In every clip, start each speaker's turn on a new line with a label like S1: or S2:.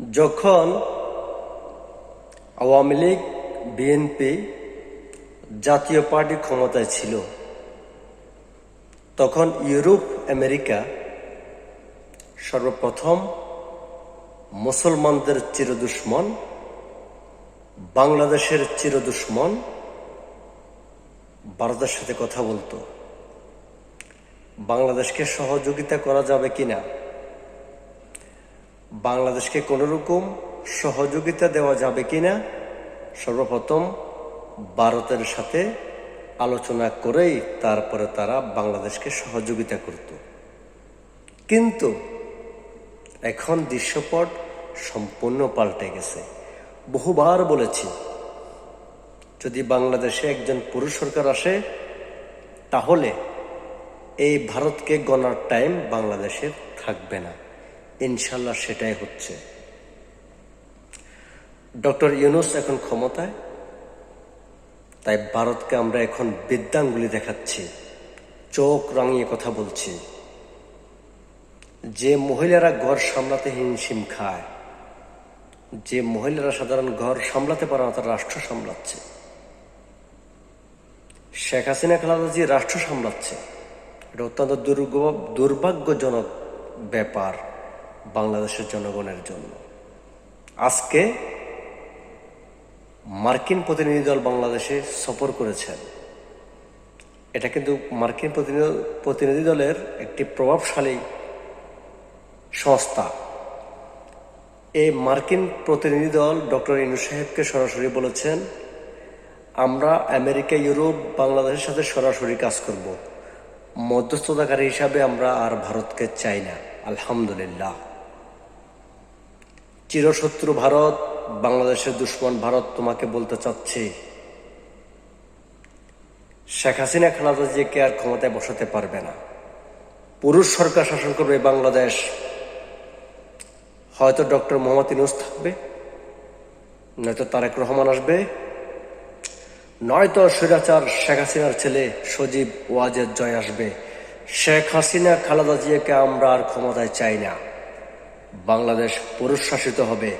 S1: যখন আওয়ামী লীগ, বিএনপি জাতীয় পার্টি ক্ষমতায় ছিল, তখন ইউরোপ, আমেরিকা সর্বপ্রথম মুসলমানদের চিরদুশ্মন, বাংলাদেশের চিরদুশ্মন, ভারতের সাথে কথা বলতো। বাংলাদেশকে সহযোগিতা করা যাবে কিনা? বাংলাদেশকে কোনো রকম সহযোগিতা দেওয়া যাবে কিনা? সর্বপ্রথম ভারতের সাথে আলোচনা করেই তারপরে তারা বাংলাদেশকে সহযোগিতা করত। কিন্তু এখন দৃশ্যপট সম্পূর্ণ পাল্টে গেছে। বহুবার বলেছি, যদি বাংলাদেশে একজন পুরুষ সরকার আসে, তাহলে এই ভারতকে গণার টাইম বাংলাদেশের থাকবে না। ইনশাল্লাহ সেটাই হচ্ছে। ডক্টর ইউনুস এখন ক্ষমতায়, তাই ভারতকে আমরা এখন বিদ্যাঙ্গুলি দেখাচ্ছি, চোখ রাঙিয়ে কথা বলছি। যে মহিলারা ঘর সামলাতে হিমশিম খায়, যে মহিলারা সাধারণ ঘর সামলাতে পারে না, তারা রাষ্ট্র সামলাচ্ছে। শেখ হাসিনা, খালাদা যে রাষ্ট্র সামলাচ্ছে। এটা অত্যন্ত দুর্গ দুর্ভাগ্যজনক ব্যাপার। বাংলাদেশের জনগণের জন্য। আজকে মার্কিন প্রতিনিধি দল বাংলাদেশে সফর করেছেন। এটা কিন্তু মার্কিন প্রতিনিধি দলের একটি প্রভাবশালী সংস্থা। এই মার্কিন প্রতিনিধি দল ডক্টর ইনু সাহেবকে সরাসরি বলেছেন, আমরা আমেরিকা, ইউরোপ, বাংলাদেশের সাথে সরাসরি কাজ করব। মধ্যস্থতাকারী হিসাবে আমরা আর ভারতকে চাই না। আলহামদুলিল্লাহ। চিরশত্রু ভারত, বাংলাদেশের দুশ্মন ভারত তোমাকে বলতে চাচ্ছি। শেখ হাসিনা খালাদা আর ক্ষমতায় বসাতে পারবে না। পুরুষ সরকার শাসন করবে বাংলাদেশ। হয়তো ডক্টর মোহাম্মদ ইনুস থাকবে, নয়তো তারেক রহমান আসবে, নয়তো স্বৈরাচার শেখ হাসিনার ছেলে সজীব ওয়াজেদ জয় আসবে। শেখ হাসিনা, খালাদা জিয়াকে আমরা আর ক্ষমতায় চাই না। বাংলাদেশ পুরুষ শাসিত হবে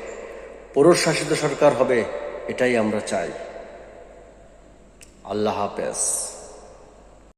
S1: পুরুষ শাসিত সরকার হবে এটাই আমরা চাই। আল্লাহ হাফেজ।